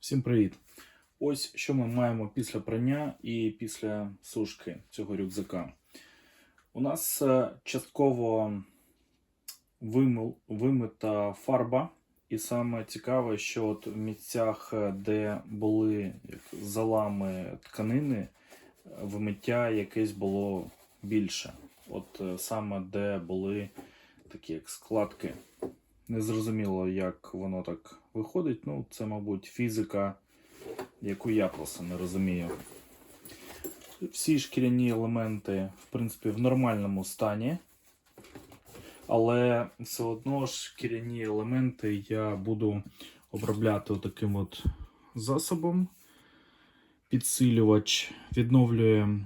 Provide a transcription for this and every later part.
Всім привіт! Ось що ми маємо після прання і після сушки цього рюкзака. У нас е, частково вимил, вимита фарба, і саме цікаве, що от в місцях, е, де були як залами тканини, вимиття якесь було більше. От е, саме де були такі як складки. Незрозуміло, як воно так виходить. Ну, це, мабуть, фізика, яку я просто не розумію. Всі шкіряні елементи, в принципі, в нормальному стані. Але все одно шкіряні елементи я буду обробляти таким от засобом. Підсилювач відновлює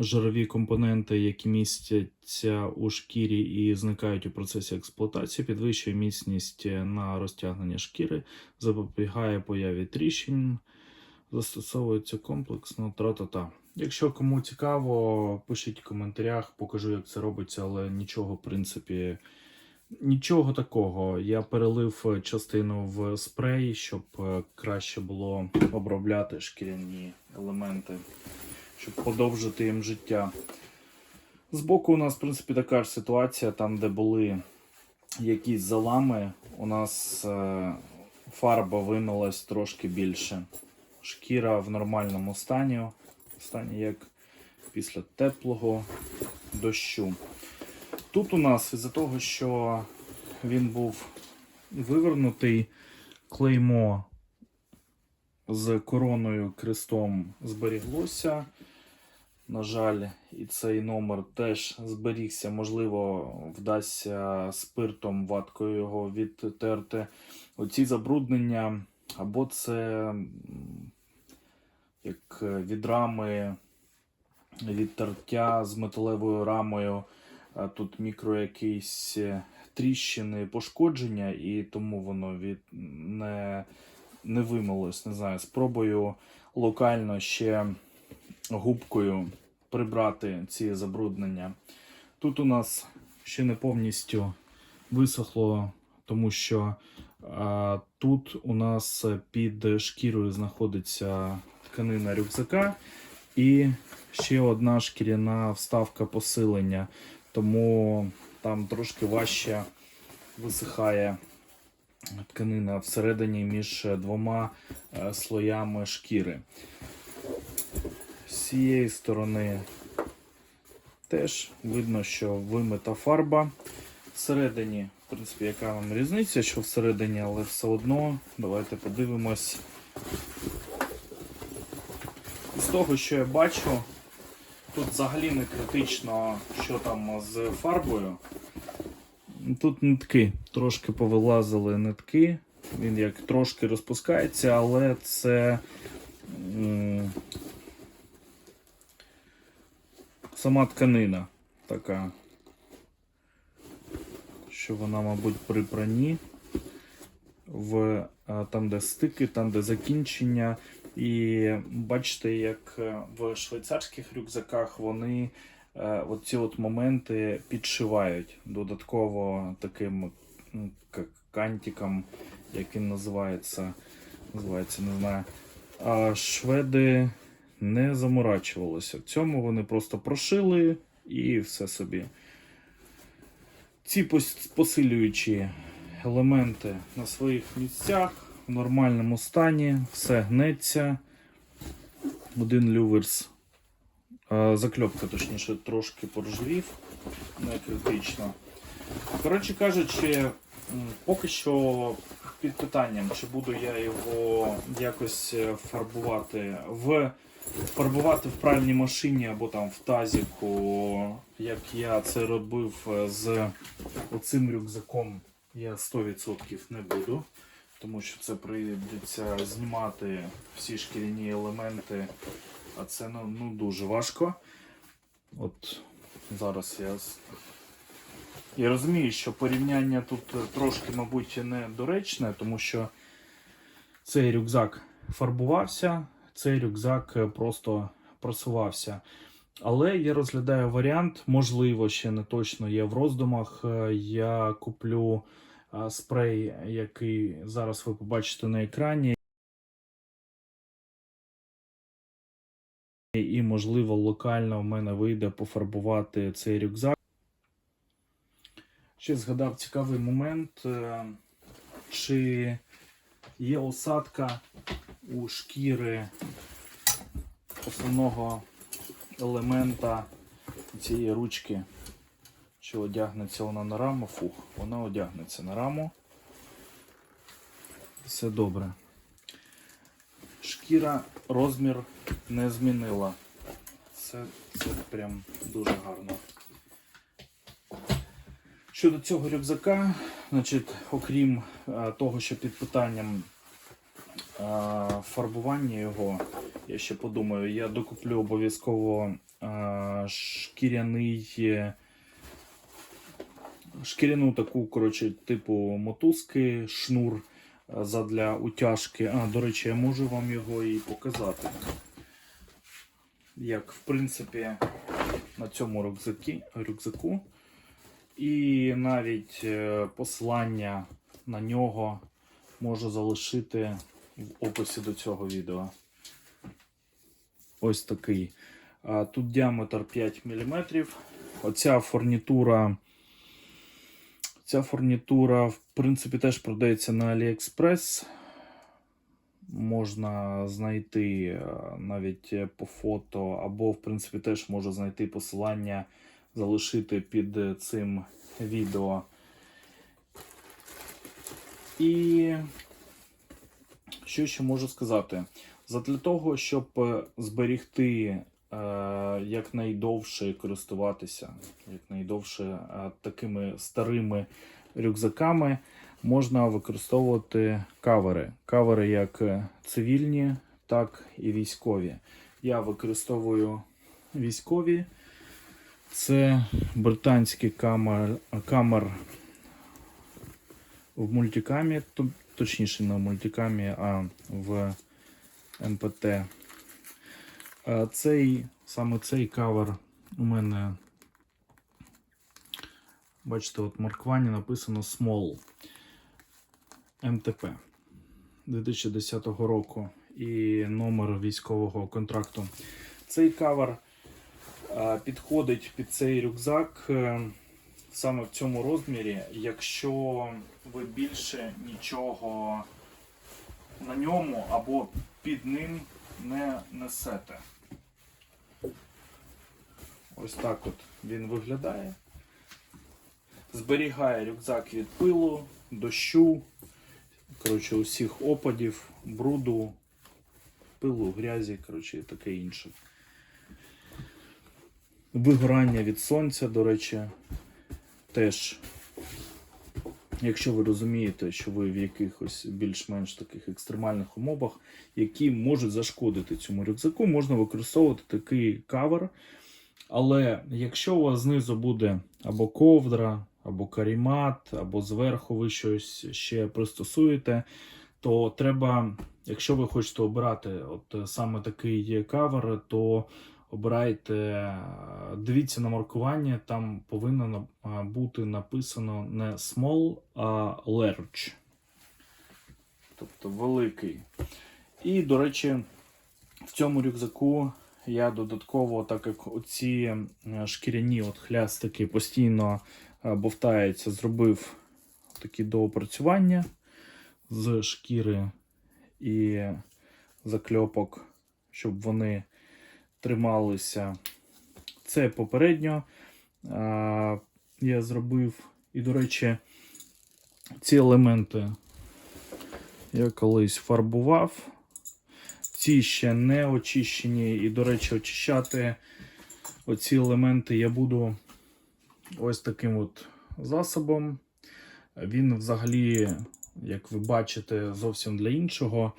жирові компоненти, які містяться у шкірі і зникають у процесі експлуатації, підвищує міцність на розтягнення шкіри, запобігає появі тріщин, застосовується комплексно тра-та-та. Якщо кому цікаво, пишіть в коментарях, покажу, як це робиться, але нічого, в принципі, нічого такого. Я перелив частину в спрей, щоб е, краще було обробляти шкіряні елементи щоб подовжити їм життя. Збоку у нас, в принципі, така ж ситуація, там, де були якісь залами, у нас е, фарба вимилась трошки більше. Шкіра в нормальному стані, стані як після теплого дощу. Тут у нас із-за того, що він був вивернутий, клеймо з короною крестом зберіглося. На жаль, і цей номер теж зберігся. Можливо, вдасться спиртом ваткою його відтерти. Оці забруднення, або це як від рами, від з металевою рамою. Тут мікро якісь тріщини, пошкодження, і тому воно від не, не вимилось. Не знаю, спробую локально ще губкою прибрати ці забруднення. Тут у нас ще не повністю висохло, тому що а, тут у нас під шкірою знаходиться тканина рюкзака і ще одна шкіряна вставка посилення, тому там трошки важче висихає тканина всередині між двома е, слоями шкіри. З цієї сторони теж видно, що вимита фарба. Всередині, в принципі, яка вам різниця, що всередині, але все одно, давайте подивимось. З того, що я бачу, тут взагалі не критично, що там з фарбою. Тут нитки, трошки повилазили нитки, він як трошки розпускається, але це сама тканина така, що вона, мабуть, при пранні в там, де стики, там, де закінчення. І бачите, як е, в швейцарських рюкзаках вони е, оці от моменти підшивають додатково таким кантиком, як він називається, називається, не знаю. А шведи не заморачувалися. В цьому вони просто прошили і все собі. Ці посилюючі елементи на своїх місцях в нормальному стані, все гнеться. Один люверс, закльопка, точніше, трошки поржавів, не критично. Коротше кажучи, поки що під питанням, чи буду я його якось е, фарбувати в фарбувати в пральній машині або там в тазіку, як я це робив е, з оцим рюкзаком, я 100% не буду, тому що це прийдеться знімати всі шкіряні елементи, а це ну, ну дуже важко. От зараз я. Я розумію, що порівняння тут е, трошки, мабуть, недоречне, тому що цей рюкзак фарбувався, цей рюкзак е, просто просувався. Але я розглядаю варіант, можливо, ще не точно є в роздумах. Е, я куплю е, спрей, який зараз ви побачите на екрані. І, можливо, локально в мене вийде пофарбувати цей рюкзак. Ще згадав цікавий момент, чи є осадка у шкіри основного елемента цієї ручки. Чи одягнеться вона на раму? Фух, вона одягнеться на раму. Все добре. Шкіра розмір не змінила. Це, це прям дуже гарно. Щодо цього рюкзака, значить, окрім е, того, що під питанням фарбування його, я ще подумаю, я докуплю обов'язково шкіряний. Шкіряну таку, коротше, типу мотузки, шнур задля утяжки. А, до речі, я можу вам його і показати. Як, в принципі, на цьому рюкзакі, рюкзаку. І навіть е, посилання на нього можу залишити в описі до цього відео. Ось такий. Тут діаметр 5 мм. Оця фурнітура. Ця фурнітура, в принципі, теж продається на AliExpress. Можна знайти е, навіть по фото, або, в принципі, теж можу знайти посилання, залишити під цим відео. І що ще можу сказати? Задля того, щоб е, зберігти е, якнайдовше користуватися, якнайдовше е, такими старими рюкзаками, можна використовувати кавери. Кавери як цивільні, так і військові. Я використовую військові. Це британський камер, камер в мультикамі, точніше в мультикамі, а в МПТ. Цей, саме цей кавер у мене, бачите, от маркування написано Small МТП 2010 року і номер військового контракту. Цей кавер підходить під цей рюкзак е, саме в цьому розмірі, якщо ви більше нічого на ньому або під ним не несете. Ось так от він виглядає. Зберігає рюкзак від пилу, дощу, коротше, усіх опадів, бруду, пилу, грязі, коротше, і таке інше. Вигорання від сонця, до речі, теж, якщо ви розумієте, що ви в якихось більш-менш таких екстремальних умовах, які можуть зашкодити цьому рюкзаку, можна використовувати такий кавер. Але якщо у вас знизу буде або ковдра, або карімат, або зверху ви щось ще пристосуєте, то треба, якщо ви хочете обирати от саме такий кавер, то обирайте, е, дивіться на маркування, там повинно бути написано не small, а large. Тобто великий. І, до речі, в цьому рюкзаку я додатково, так як оці е, шкіряні от хлястики постійно е, бовтаються, зробив такі доопрацювання з шкіри і закльопок, щоб вони трималися. Це попередньо я зробив. І, до речі, ці елементи я колись фарбував. Ці ще не очищені. І, до речі, очищати оці елементи я буду ось таким от засобом. Він взагалі, як ви бачите, зовсім для іншого.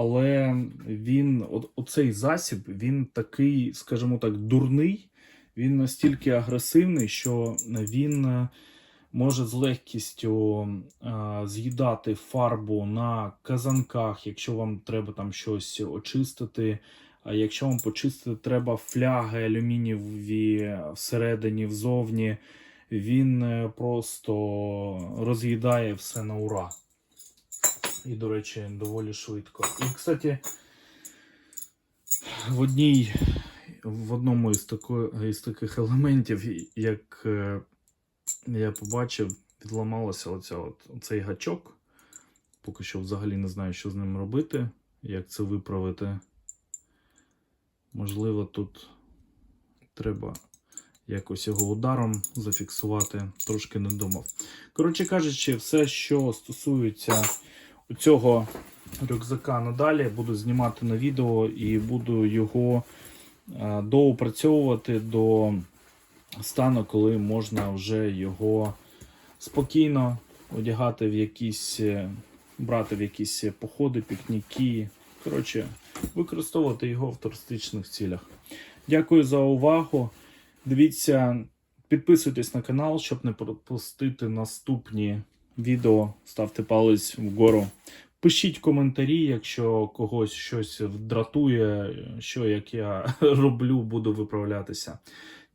Але він, оцей засіб, він такий, скажімо так, дурний. Він настільки агресивний, що він е, може з легкістю е, з'їдати фарбу на казанках, якщо вам треба там щось очистити. А якщо вам почистити треба фляги алюмінієві всередині, взовні, він е, просто роз'їдає все на ура. І, до речі, доволі швидко. І, кстати, в одній в одному із, тако, із таких елементів, як е, я побачив, відламалося оця от, оцей гачок. Поки що взагалі не знаю, що з ним робити, як це виправити. Можливо, тут треба якось його ударом зафіксувати. Трошки не думав. Коротше кажучи, все, що стосується цього рюкзака надалі, буду знімати на відео і буду його е, доопрацьовувати до стану, коли можна вже його спокійно одягати в якісь, е, брати в якісь походи, пікніки. Коротше, використовувати його в туристичних цілях. Дякую за увагу. Дивіться, підписуйтесь на канал, щоб не пропустити наступні відео. Ставте палець вгору. Пишіть коментарі, якщо когось щось дратує, що як я роблю, буду виправлятися.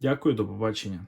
Дякую, до побачення.